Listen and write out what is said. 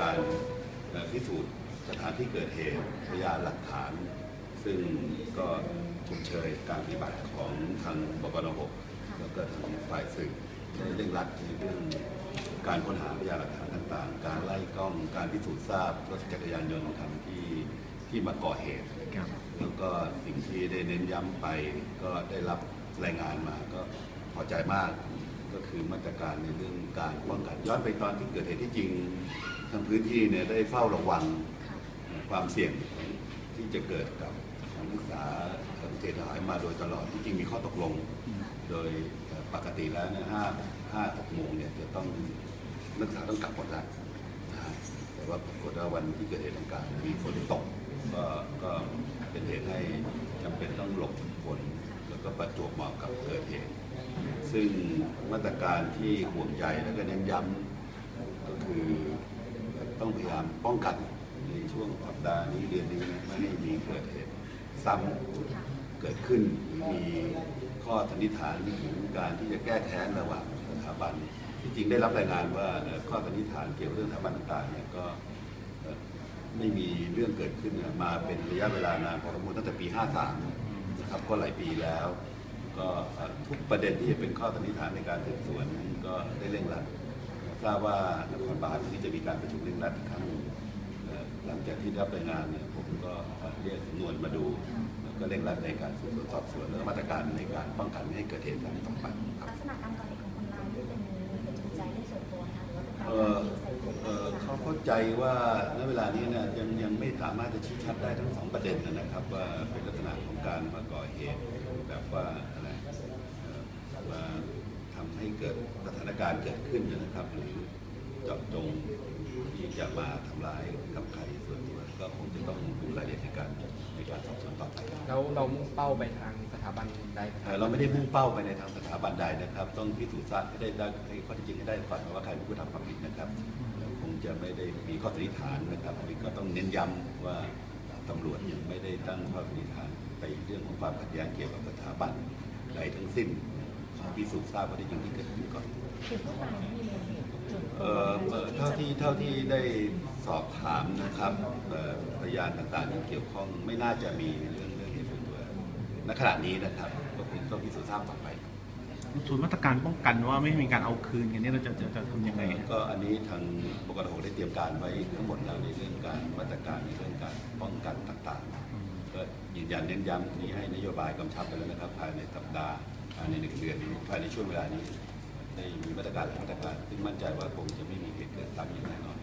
การพิสูจน์สถานที่เกิดเหตุพยานหลักฐาน ซึ่งก็ชมเชยการปฏิบัติของทางบกน6แล้วก็ทางฝ่ายสืบได้เร่งรัดในเรื่องการค้นหาพยานหลักฐานต่างๆ การไล่กล้องการพิสูจน์ทราบรถจักรยานยนต์ของคันที่ที่มาก่อเหตุแล้วก็สิ่งที่ได้เน้นย้ำไปก็ได้รับรายงานมาก็พอใจมากก็คือมาตรการในเรื่องการป้องกันย้อนไปตอนที่เกิดเหตุที่จริง ทางพื้นที่เนี่ยได้เฝ้าระวังความเสี่ยงที่จะเกิดกับนักศึกษาเสียหายมาโดยตลอดที่จริงมีข้อตกลง โดยปกติแล้วเนี่ยห้าห้าหกโมงเนี่ยจะต้องนักศึกษาต้องกลับหมดแล้วนะฮะแต่ว่าปรากฏว่าวันที่เกิดเหตุดังกล่าวมีฝนตกก็ก็เป็นเหตุให้จำเป็นต้องหลบฝนแล้วก็ประจวบเหมาะกับเกิดเหตุซึ่งมาตรการที่ห่วงใยแล้วก็เน้นย้ำก็คือ ต้องพยายามป้องกันในช่วงสัปดาห์นี้เดือนนี้ไม่ให้มีเกิดเหตุซ้ำเกิดขึ้นหรือมีข้อสันนิษฐานถึงการที่จะแก้แค้นระหว่างสถาบันที่จริงได้รับรายงานว่าข้อสันนิษฐานเกี่ยวกับเรื่องสถาบันต่างๆเนี่ยก็ไม่มีเรื่องเกิดขึ้นมาเป็นระยะเวลานานพอสมควรตั้งแต่ปี 53 นะครับก็หลายปีแล้ว ก็ทุกประเด็นที่จะเป็นข้อสันนิษฐานในการสืบสวนก็ได้เร่งรัด ทราบว่านครบาลที่จะมีการประชุมเร่งรัดอีกครั้งหนึ่งเอ่อหลังจากที่รับรายงานเนี่ยผมก็เรียกสำนวนมาดูแล้วก็เร่งรัดในการสืบสวนสอบสวนและมาตรการในการป้องกันไม่ให้เกิดเหตุซ้ำต่อไปครับลักษณะการก่อเหตุของคนร้ายที่เป็นเป็นจูงใจให้ส่วนตัวนะคะหรือว่าเป็นการเออยิงใส่กลุ่มเอนักอศึกษาเขาเข้าใจว่าณเวลานี้เนี่ยยังยังไม่สามารถจะชี้ชัดได้ทั้งสองประเด็นนะครับ ว่าเป็นลักษณะของการมาก่อเหตุแบบว่าอะไรเอ่อว่าทำให้เกิดสถาน การณ์เกิดขึ้นนะครับ หรือเจาะจงที่จะมาทำร้ายกับใครส่วนตัวก็คงจะต้องดูรายละเอียดในการในการสอบสวนต่อไปแล้วเรามุ่งเป้าไปทางสถาบันใดเอ่อเราไม่ได้มุ่งเป้าไปในทางสถาบันใดนะครับ ต้องพิสูจน์ทราบให้ได้ได้ให้ข้อเท็จจริงให้ได้ก่อนว่าใครเป็นผู้ทำความผิดนะครับแล้วคงจะไม่ได้มีข้อสันนิษฐานนะครับอันนี้ก็ต้องเน้นย้ำว่าตำรวจยังไม่ได้ตั้งข้อสันนิษฐานไปเรื่องของความขัดแย้งเกี่ยวกับสถาบันใดทั้งสิ้นขอ พิสูจน์ทราบข้อเท็จจริงที่เกิดขึ้นก่อนคือผู้ตายไม่มีมูลเหตุจุดเอ่อเอ่อเท่าที่เท่าที่ได้สอบถามนะครับเอ่อพยานต่างๆที่เกี่ยวข้องไม่น่าจะมีเรื่องเรื่องเหตุส่วนตัวณขณะนี้นะครับก็คงต้องพิสูจน์ทราบต่อไปส่วนมาตรการป้องกันว่าไม่ให้มีการเอาคืนกันเนี่ยเราจะจะจะทำยังไงฮะก็อันนี้ทางปกติได้เตรียมการไว้ทั้งหมดแล้วในเรื่องการมาตรการในเรื่องการป้องกันต่างๆ ก็ยืนยันเน้นย้ำที่ให้นโยบายกำชับไปแล้วนะครับภายในสัปดาห์ภาย ในหนึ่งเดือนนี้ภายในช่วงเวลานี้ได้มีมาตรการหลายมาตรการซึ่งมั่นใจว่าคงจะไม่มีเหตุเกิดซ้ำอย่างแน่นอน